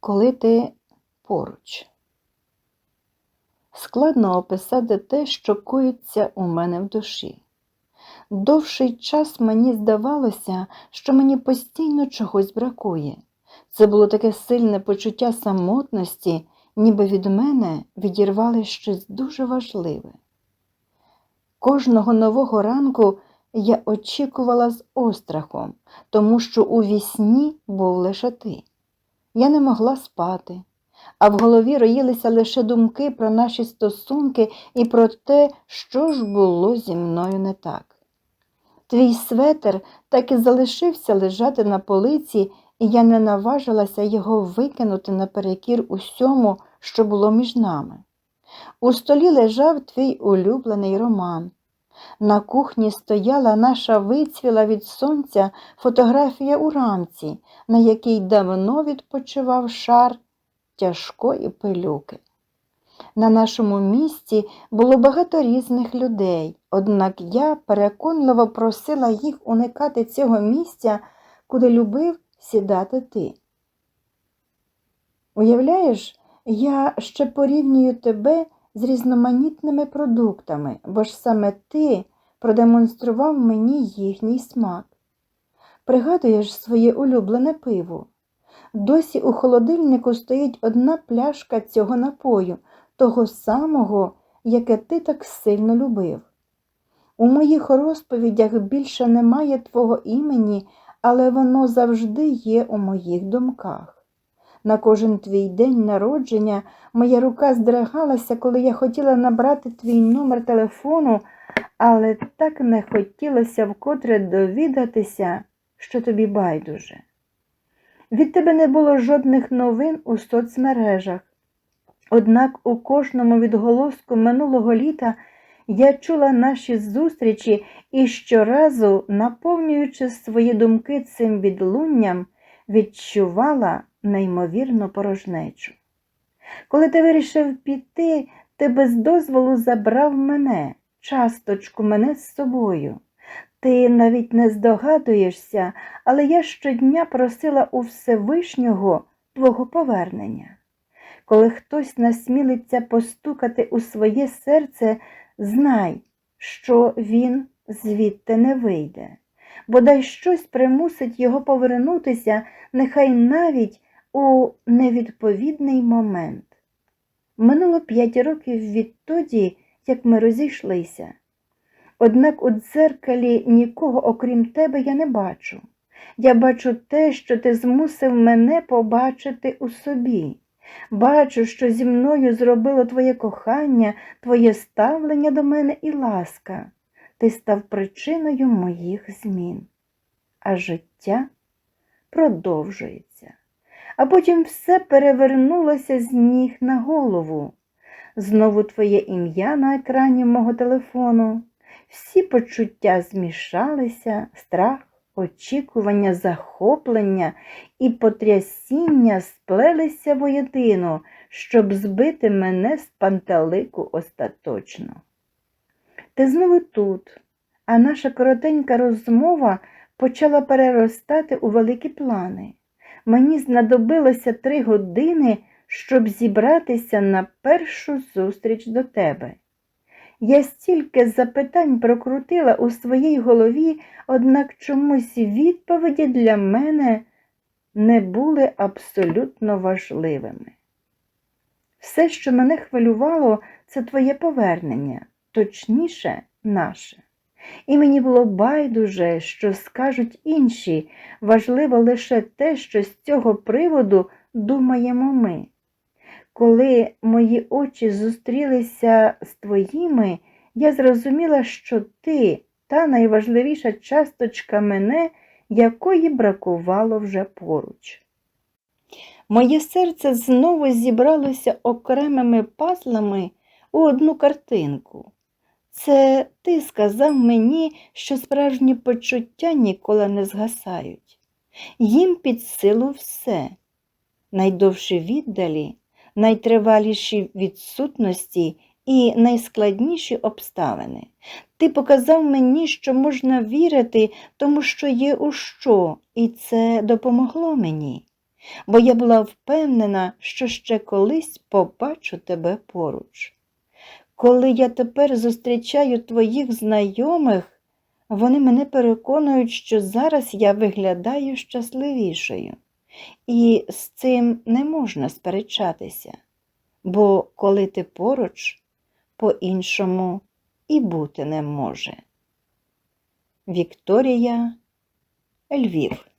коли ти поруч. Складно описати те, що коїться у мене в душі. Довший час мені здавалося, що мені постійно чогось бракує. Це було таке сильне почуття самотності, ніби від мене відірвали щось дуже важливе. Кожного нового ранку я очікувала з острахом, тому що у вісні був лише ти. Я не могла спати, а в голові роїлися лише думки про наші стосунки і про те, що ж було зі мною не так. Твій светер так і залишився лежати на полиці, і я не наважилася його викинути наперекір усьому, що було між нами. У столі лежав твій улюблений роман. На кухні стояла наша вицвіла від сонця фотографія у рамці, на якій давно відпочивав шар тяжкої пилюки. На нашому місці було багато різних людей, однак я переконливо просила їх уникати цього місця, куди любив сідати ти. Уявляєш, я ще порівнюю тебе з різноманітними продуктами, бо ж саме ти продемонстрував мені їхній смак. Пригадуєш своє улюблене пиво. Досі у холодильнику стоїть одна пляшка цього напою, того самого, яке ти так сильно любив. У моїх розповідях більше немає твого імені, але воно завжди є у моїх думках. На кожен твій день народження моя рука здригалася, коли я хотіла набрати твій номер телефону, але так не хотілося вкотре довідатися, що тобі байдуже. Від тебе не було жодних новин у соцмережах. Однак у кожному відголоску минулого літа я чула наші зустрічі і щоразу, наповнюючи свої думки цим відлунням, відчувала неймовірну порожнечу. Коли ти вирішив піти, ти без дозволу забрав мене, часточку мене з собою. Ти навіть не здогадуєшся, але я щодня просила у Всевишнього твого повернення. Коли хтось насмілиться постукати у своє серце, знай, що він звідти не вийде. Бодай щось примусить його повернутися, нехай навіть у невідповідний момент. Минуло п'ять років відтоді, як ми розійшлися. Однак у дзеркалі нікого, окрім тебе, я не бачу. Я бачу те, що ти змусив мене побачити у собі. Бачу, що зі мною зробило твоє кохання, твоє ставлення до мене і ласка. Ти став причиною моїх змін. А життя продовжується. А потім все перевернулося з ніг на голову. Знову твоє ім'я на екрані мого телефону. Всі почуття змішалися, страх, очікування, захоплення і потрясіння сплелися воєдино, щоб збити мене з пантелику остаточно. Ти знову тут, а наша коротенька розмова почала переростати у великі плани. Мені знадобилося три години, щоб зібратися на першу зустріч до тебе. Я стільки запитань прокрутила у своїй голові, однак чомусь відповіді для мене не були абсолютно важливими. Все, що мене хвилювало, це твоє повернення, точніше, наше. І мені було байдуже, що скажуть інші, важливо лише те, що з цього приводу думаємо ми. Коли мої очі зустрілися з твоїми, я зрозуміла, що ти та найважливіша часточка мене, якої бракувало вже поруч. Моє серце знову зібралося окремими пазлами у одну картинку. Це ти сказав мені, що справжні почуття ніколи не згасають. Їм під силу все. Найдовші віддалі найтриваліші відсутності і найскладніші обставини. Ти показав мені, що можна вірити, тому що є у що, і це допомогло мені. бо я була впевнена, що ще колись побачу тебе поруч. Коли я тепер зустрічаю твоїх знайомих, вони мене переконують, що зараз я виглядаю щасливішою, і з цим не можна сперечатися, бо коли ти поруч, по-іншому і бути не може. Вікторія, Львів